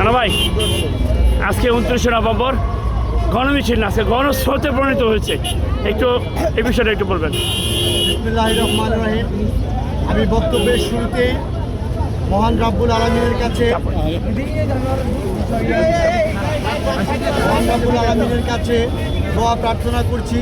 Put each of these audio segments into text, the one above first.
রানা ভাই, আজকে উনত্রিশে নভেম্বর গণমিছিল না, আজকে গণস্রোতে পরিণত হয়েছে। একটু এই বিষয়টা একটু বলবেন। আমি বক্তব্যের শুরুতে মহান রাব্বুল আলমিনের কাছে মহান রাব্বুল আলমিনের কাছে দোয়া প্রার্থনা করছি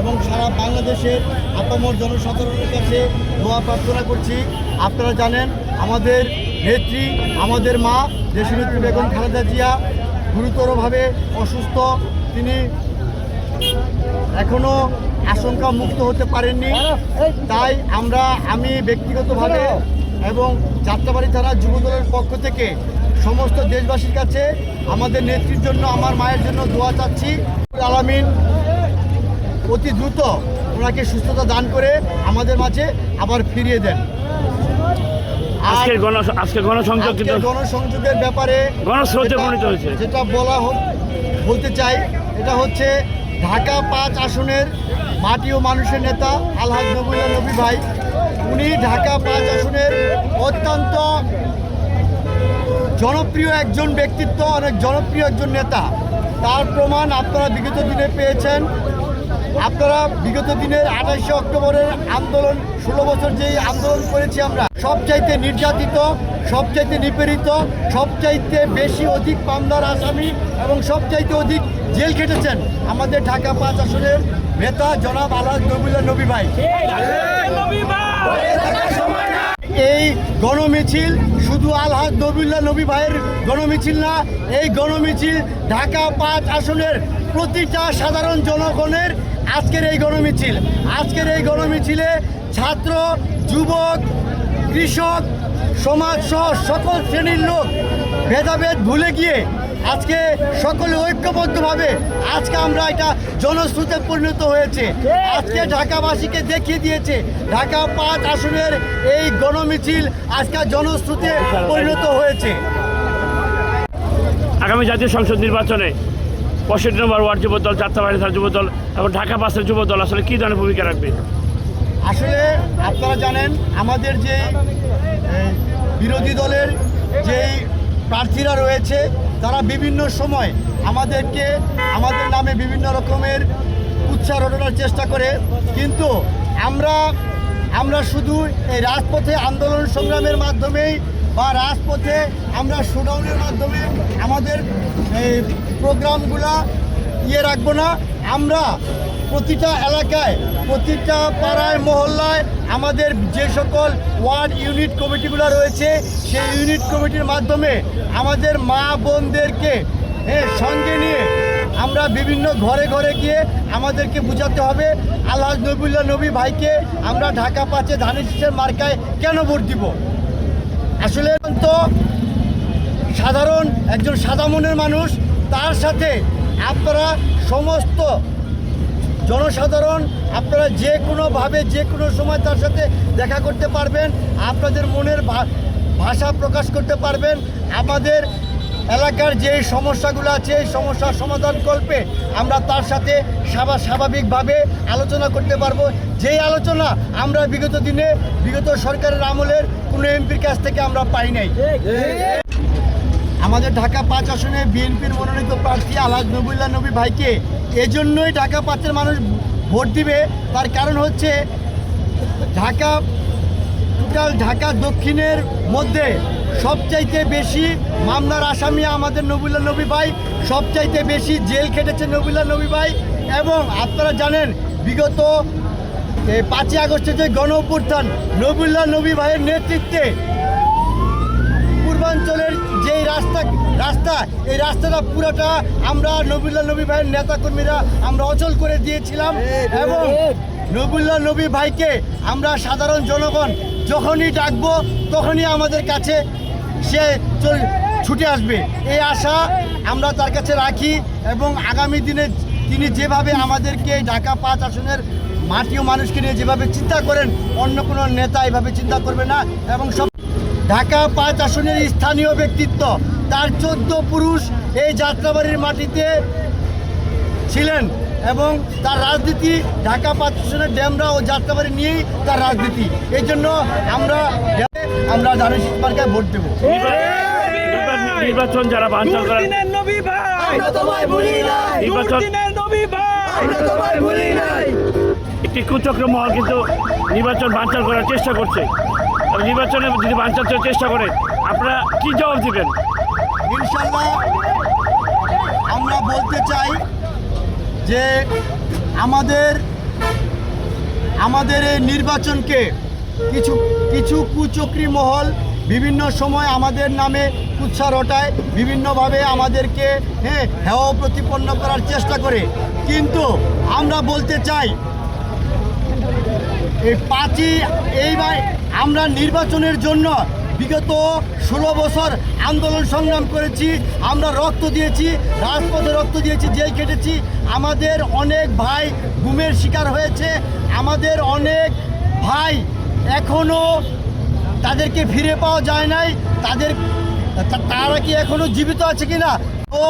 এবং সারা বাংলাদেশের আপামর জনসাধারণের কাছে দোয়া প্রার্থনা করছি। আপনারা জানেন, আমাদের নেত্রী, আমাদের মা দেশনেত্রী বেগম খালেদা জিয়া গুরুতরভাবে অসুস্থ। তিনি এখনও আশঙ্কা মুক্ত হতে পারেননি। তাই আমরা, আমি ব্যক্তিগতভাবে এবং যাত্রাবাড়ি থানা যুবদলের পক্ষ থেকে সমস্ত দেশবাসীর কাছে আমাদের নেত্রীর জন্য, আমার মায়ের জন্য দোয়া চাচ্ছি। আলামিন অতি দ্রুত ওনাকে সুস্থতা দান করে আমাদের মাঝে আবার ফিরিয়ে দেন। আজকের গণ আজকে গণসংযোগ কিন্তু গণসংযোগের ব্যাপারে গণস্রোতে পরিণত হয়েছে। যেটা বলা বলতে চাই এটা হচ্ছে ঢাকা পাঁচ আসনের মাটি ও মানুষের নেতা আলহাজ নবুল্লাহ নবী ভাই। উনি ঢাকা পাঁচ আসনের অত্যন্ত জনপ্রিয় একজন ব্যক্তিত্ব অনেক জনপ্রিয় একজন নেতা। তার প্রমাণ আপনারা বিগত দিনে পেয়েছেন। আপনারা বিগত দিনের আঠাশে অক্টোবরের আন্দোলন, ষোলো বছর যেই আন্দোলন করেছি আমরা, সবচাইতে নির্যাতিত, সবচাইতে নিপীড়িত, সবচাইতে বেশি অধিক পামদার আসামি এবং সবচাইতে অধিক জেল খেটেছেন আমাদের ঢাকা পাঁচ আসনের নেতা জনাব আলহাজ নবুল্লাহ নবী ভাই। এই গণমিছিল শুধু আলহাজ নবুল্লাহ নবী ভাইয়ের গণমিছিল না, এই গণমিছিল ঢাকা পাঁচ আসনের প্রতিটা সাধারণ জনগণের আজকের এই গণমিছিল, আজকের এই গণমিছিলে ছাত্র, যুবক, কৃষক, সমাজ সহ সকল শ্রেণির লোক ভেদাভেদ ভুলে গিয়ে আজকে সকলে ঐক্যবদ্ধভাবে আজকে আমরা এটা জনশ্রুতে পরিণত হয়েছে। আজকে ঢাকাবাসীকে দেখিয়ে দিয়েছে, ঢাকা পাঁচ আসনের এই গণমিছিল আজকে জনশ্রুতে পরিণত হয়েছে। আগামী জাতীয় সংসদ নির্বাচনে পঁয়ষট্টি নম্বর ওয়ার্ড যুবদল যাত্রাবাড়ি থানার যুবদল এবং ঢাকা বাসের যুবদল, আসলে কী ধরনের ভূমিকা রাখবে? আসলে আপনারা জানেন, আমাদের যে বিরোধী দলের যেই প্রার্থীরা রয়েছে, তারা বিভিন্ন সময় আমাদেরকে আমাদের নামে বিভিন্ন রকমের উৎসাহ রটানোর চেষ্টা করে। কিন্তু আমরা আমরা শুধু এই রাজপথে আন্দোলন সংগ্রামের মাধ্যমেই বা রাজপথে আমরা শোডাউনের মাধ্যমে আমাদের এই প্রোগ্রামগুলা ইয়ে রাখব না। আমরা প্রতিটা এলাকায়, প্রতিটা পাড়ায়, মহল্লায় আমাদের যে সকল ওয়ার্ড ইউনিট কমিটিগুলো রয়েছে, সেই ইউনিট কমিটির মাধ্যমে আমাদের মা বোনদেরকে সঙ্গে নিয়ে আমরা বিভিন্ন ঘরে ঘরে গিয়ে আমাদেরকে বোঝাতে হবে, আল্লাহ নবুল্লাহ নবী ভাইকে আমরা ঢাকা পাচ্ছে ধানের মার্কায় কেন ভোট দিব? আসলে তো সাধারণ একজন সাদা মনের মানুষ। তার সাথে আপনারা সমস্ত জনসাধারণ, আপনারা যে কোনোভাবে, যে কোনো সময় তার সাথে দেখা করতে পারবেন। আপনাদের মনের ভাষা প্রকাশ করতে পারবেন। আমাদের এলাকার যে সমস্যাগুলো আছে, এই সমস্যার সমাধান কল্পে আমরা তার সাথে স্বাভা- স্বাভাবিকভাবে আলোচনা করতে পারব। যেই আলোচনা আমরা বিগত দিনে, বিগত সরকারের আমলের কোনো এমপির কাছ থেকে আমরা পাই নাই। আমাদের ঢাকা পাঁচ আসনে বিএনপির মনোনীত প্রার্থী আলহাজ নবুল্লাহ নবী ভাইকে এজন্যই ঢাকা পাঁচের মানুষ ভোট দিবে। তার কারণ হচ্ছে ঢাকা, টোটাল ঢাকা দক্ষিণের মধ্যে সবচাইতে বেশি মামলার আসামি আমাদের নবুল্লা নবী ভাই, সবচাইতে বেশি জেল খেটেছে নবুল্লা নবী ভাই এবং আপনারা জানেন বিগত পাঁচই আগস্টে যে গণ অভ্যুত্থান নবুল্লা নবী ভাইয়ের নেতৃত্বে পূর্বাঞ্চলের যেই রাস্তা রাস্তা, এই রাস্তাটা পুরোটা আমরা নবুল্লাহ নবী ভাইয়ের নেতাকর্মীরা আমরা অচল করে দিয়েছিলাম এবং নবুল্লা নবী ভাইকে আমরা সাধারণ জনগণ যখনই ডাকবো, তখনই আমাদের কাছে সে ছুটে আসবে। এই আশা আমরা তার কাছে রাখি এবং আগামী দিনে তিনি যেভাবে আমাদেরকে ঢাকা পাঁচ আসনের মাটি ও মানুষকে নিয়ে যেভাবে চিন্তা করেন, অন্য কোনো নেতা এভাবে চিন্তা করবে না এবং সব ঢাকা পাঁচ আসনের স্থানীয় ব্যক্তিত্ব। তার চোদ্দ পুরুষ এই যাত্রাবাড়ির মাটিতে ছিলেন এবং তার রাজনীতি ঢাকা পাঁচ আসনের ড্যামরা ও যাত্রাবাড়ি নিয়েই তার রাজনীতি। এই জন্য আমরা আমরা দানিশ মার্কায় ভোট দেবো। নির্বাচন- যারা বাঞ্চাল করেন একটি কুচক্র মহল কিন্তু নির্বাচন বাঞ্চাল করার চেষ্টা করছে। নির্বাচনে যদি বাঞ্চাল করার চেষ্টা করে। আপনারা কি জবাব দিবেন? আমরা বলতে চাই যে আমাদের আমাদের এই নির্বাচনকে কিছু কিছু কুচক্রী মহল বিভিন্ন সময় আমাদের নামে কুৎসা রটায় বিভিন্নভাবে আমাদেরকে হ্যাঁ হেয় প্রতিপন্ন করার চেষ্টা করে। কিন্তু আমরা বলতে চাই, এই পাঁচই, এইবার আমরা নির্বাচনের জন্য বিগত ষোলো বছর আন্দোলন সংগ্রাম করেছি, আমরা রক্ত দিয়েছি, রাজপথে রক্ত দিয়েছি, জেল কেটেছি। আমাদের অনেক ভাই গুমের শিকার হয়েছে, আমাদের অনেক ভাই এখনও তাদেরকে ফিরে পাওয়া যায় নাই, তাদের তারা কি এখনও জীবিত আছে কিনা? তো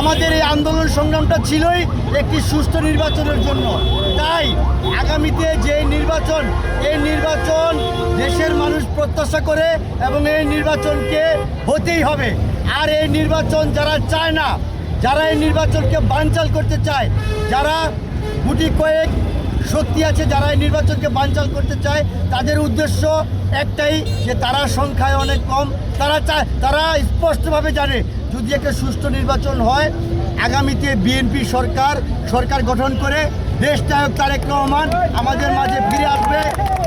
আমাদের এই আন্দোলন সংগ্রামটা ছিলই একটি সুষ্ঠু নির্বাচনের জন্য। তাই আগামীতে যে নির্বাচন, এই নির্বাচন দেশের মানুষ প্রত্যাশা করে এবং এই নির্বাচনকে হতেই হবে। আর এই নির্বাচন যারা চায় না, যারা এই নির্বাচনকে বানচাল করতে চায়, যারা গুটি কয়েক শক্তি আছে যারা এই নির্বাচনকে বানচাল করতে চায়, তাদের উদ্দেশ্য একটাই যে তারা সংখ্যায় অনেক কম, তারা চায় তারা স্পষ্টভাবে জানে যদি একটা সুষ্ঠু নির্বাচন হয়, আগামীতে বিএনপি সরকার সরকার গঠন করে দেশ নায়ক তারেক রহমান আমাদের মাঝে ফিরে আসবে।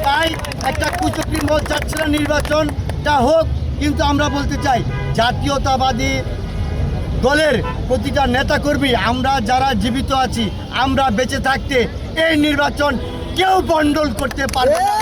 তাই একটা কুচক্রী মত চাচ্ছে না নির্বাচনটা হোক, কিন্তু আমরা বলতে চাই, জাতীয়তাবাদী দলের প্রতিটা নেতাকর্মী, আমরা যারা জীবিত আছি, আমরা বেঁচে থাকতে এই নির্বাচন কেউ বন্ডল করতে পারবে না।